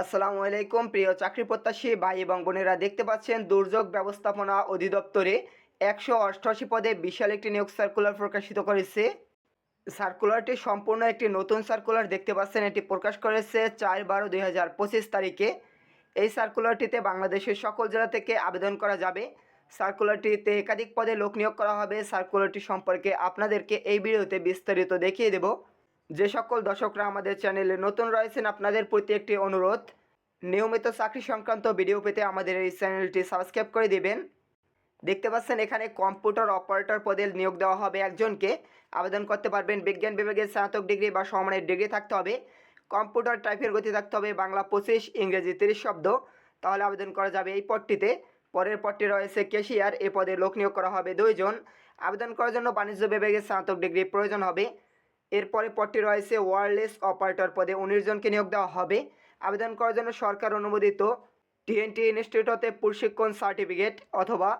আসসালামু আলাইকুম। প্রিয় চাকরি প্রত্যাশী ভাই এবং বোনেরা, দেখতে পাচ্ছেন দুর্যোগ ব্যবস্থাপনা অধিদপ্তরে একশো অষ্টআশি পদে বিশাল একটি নিয়োগ সার্কুলার প্রকাশিত করেছে। সার্কুলারটি সম্পূর্ণ একটি নতুন সার্কুলার দেখতে পাচ্ছেন। এটি প্রকাশ করেছে চার বারো দুই হাজার পঁচিশ তারিখে। এই সার্কুলারটিতে বাংলাদেশের সকল জেলা থেকে আবেদন করা যাবে। সার্কুলারটিতে একাধিক পদে লোক নিয়োগ করা হবে। সার্কুলারটি সম্পর্কে আপনাদেরকে এই ভিডিওতে বিস্তারিত দেখিয়ে দেব। যে সকল দর্শকরা আমাদের চ্যানেলে নতুন রয়েছেন, আপনাদের প্রতি একটি অনুরোধ। নিয়মিত চাকরি সংক্রান্ত ভিডিও পেতে আমাদের এই চ্যানেলটি সাবস্ক্রাইব করে দেবেন। দেখতে পাচ্ছেন, এখানে কম্পিউটার অপারেটর পদে নিয়োগ দেওয়া হবে একজনকে। আবেদন করতে পারবেন বিজ্ঞান বিভাগে স্নাতক ডিগ্রি বা সমানের ডিগ্রি থাকতে হবে। কম্পিউটার টাইপের গতি থাকতে হবে বাংলা পঁচিশ, ইংরেজি তিরিশ শব্দ। তাহলে আবেদন করা যাবে এই পদটিতে। পরের পদটি রয়েছে কেশিয়ার এ পদে লোক নিয়োগ করা হবে দুইজন। আবেদন করার জন্য বাণিজ্য বিভাগে স্নাতক ডিগ্রি প্রয়োজন হবে। এরপরে পদটি রয়েছে ওয়ারলেস অপারেটর পদে উনিশ জনকে নিয়োগ দেওয়া হবে। আবেদন করার জন্য সরকার অনুমোদিত টিএনটি ইনস্টিটিউট হতে প্রশিক্ষণ সার্টিফিকেট অথবা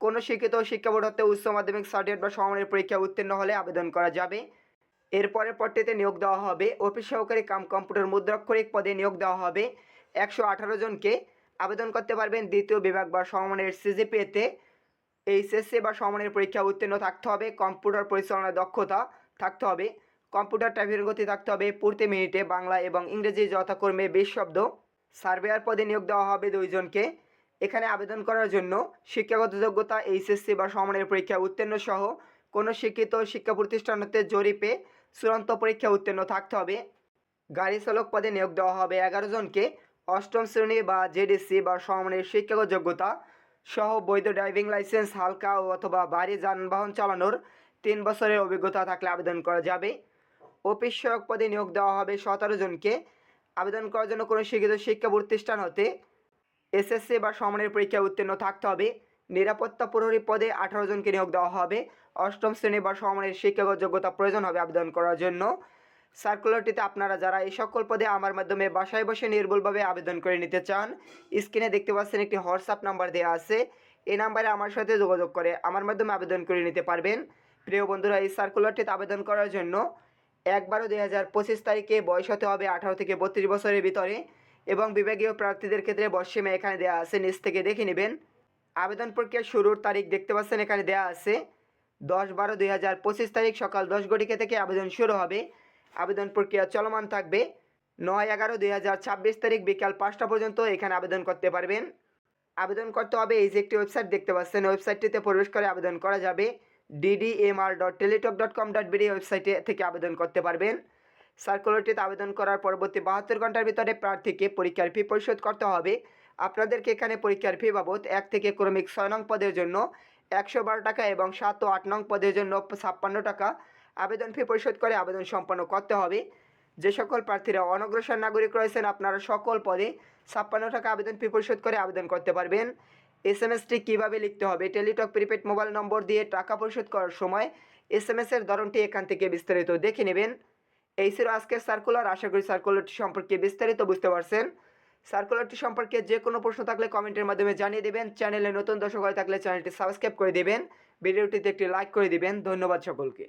কোনো শিক্ষিত শিক্ষা বোর্ড হতে উচ্চ মাধ্যমিক সার্টিফিকেট বা সমানের পরীক্ষা উত্তীর্ণ হলে আবেদন করা যাবে। এরপরের পদটিতে নিয়োগ দেওয়া হবে। অফিস সহকারী কাম কম্পিউটার মুদ্রাক্ষরিক পদে নিয়োগ দেওয়া হবে। একশো আঠারো জনকে আবেদন করতে পারবেন দ্বিতীয় বিভাগ বা সমমানের সিজিপিএতে। এইচএসসি বা সমমানের পরীক্ষা উত্তীর্ণ থাকতে হবে। কম্পিউটার পরিচালনার দক্ষতা থাকতে হবে। কম্পিউটার টাইপের গতি থাকতে হবে প্রতি মিনিটে বাংলা এবং ইংরেজি যথাক্রমে বিশ শব্দ। সার্ভেয়ার পদে নিয়োগ দেওয়া হবে দুইজনকে। এখানে আবেদন করার জন্য শিক্ষাগত যোগ্যতা, এইচএসসি বা সমানের পরীক্ষা উত্তীর্ণ সহ কোনো শিক্ষিত শিক্ষা প্রতিষ্ঠান হতে জরিপে চূড়ান্ত পরীক্ষা উত্তীর্ণ থাকতে হবে। গাড়ি চালক পদে নিয়োগ দেওয়া হবে এগারো জনকে। অষ্টম শ্রেণি বা জেডিসি বা সমানের শিক্ষাগত যোগ্যতা সহ বৈধ ড্রাইভিং লাইসেন্স, হালকা অথবা ভারী যানবাহন চালানোর তিন বছরের অভিজ্ঞতা থাকলে আবেদন করা যাবে। অফিস পদে নিয়োগ দেওয়া হবে সতেরো জনকে। আবেদন করার জন্য কোনো শিক্ষিত শিক্ষা প্রতিষ্ঠান হতে এসএসসি বা সমানের পরীক্ষা উত্তীর্ণ থাকতে হবে। নিরাপত্তা প্রহরী পদে আঠারো জনকে নিয়োগ দেওয়া হবে। অষ্টম শ্রেণি বা সমানের শিক্ষাগত যোগ্যতা প্রয়োজন হবে আবেদন করার জন্য। সার্কুলারটিতে আপনারা যারা এই সকল পদে আমার মাধ্যমে বাসায় বসে নির্ভুলভাবে আবেদন করে নিতে চান, স্ক্রিনে দেখতে পাচ্ছেন একটি হোয়াটসঅ্যাপ নাম্বার দেওয়া আছে। এই নাম্বারে আমার সাথে যোগাযোগ করে আমার মাধ্যমে আবেদন করে নিতে পারবেন। প্রিয় বন্ধুরা, এই সার্কুলারটিতে আবেদন করার জন্য এক বারো দুই হাজার পঁচিশ তারিখে বয়স হতে হবে আঠারো থেকে বত্রিশ বছরের ভিতরে এবং বিভাগীয় প্রার্থীদের ক্ষেত্রে বর্ষীমা এখানে দেওয়া আছে, নিচ থেকে দেখে নেবেন। আবেদন প্রক্রিয়া শুরুর তারিখ দেখতে পাচ্ছেন, এখানে দেওয়া আছে। দশ বারো দুই হাজার পঁচিশ তারিখ সকাল দশ ঘটিকা থেকে আবেদন শুরু হবে। আবেদন প্রক্রিয়া চলমান থাকবে। নয় এগারো দুই হাজার ছাব্বিশ তারিখ বিকাল পাঁচটা পর্যন্ত এখানে আবেদন করতে পারবেন। আবেদন করতে হবে, এই যে একটি ওয়েবসাইট দেখতে পাচ্ছেন, ওয়েবসাইটটিতে প্রবেশ করে আবেদন করা যাবে। DDMR dot Teletalk dot com dot BD ওয়েবসাইটে থেকে আবেদন করতে পারবেন। সার্কুলারটিতে আবেদন করার পরবর্তী বাহাত্তর ঘণ্টার ভিতরে প্রার্থীকে পরীক্ষার ফি পরিশোধ করতে হবে। আপনাদেরকে এখানে পরীক্ষার ফি বাবদ এক থেকে ক্রমিক ছয় নং পদের জন্য একশো বারো টাকা এবং সাত ও আট নং পদের জন্য ছাপ্পান্ন টাকা আবেদন ফি পরিশোধ করে আবেদন সম্পন্ন করতে হবে। যে সকল প্রার্থীরা অনগ্রসর নাগরিক রয়েছেন, আপনারা সকল পদে ছাপ্পান্ন টাকা আবেদন ফি পরিশোধ করে আবেদন করতে পারবেন। এস এম এসটি কীভাবে লিখতে হবে? টেলিটক প্রিপেড মোবাইল নম্বর দিয়ে টাকা পরিশোধ করার সময় এস এম এসের ধরনটি এখান থেকে বিস্তারিত দেখে নেবেন। এই ছিল আজকের সার্কুলার আশা করি সার্কুলারটি সম্পর্কে বিস্তারিত বুঝতে পারছেন। সার্কুলারটি সম্পর্কে যে কোনো প্রশ্ন থাকলে কমেন্টের মাধ্যমে জানিয়ে দেবেন। চ্যানেলে নতুন দর্শক হয়ে থাকলে চ্যানেলটি সাবস্ক্রাইব করে দেবেন। ভিডিওটিতে একটি লাইক করে দিবেন। ধন্যবাদ সকলকে।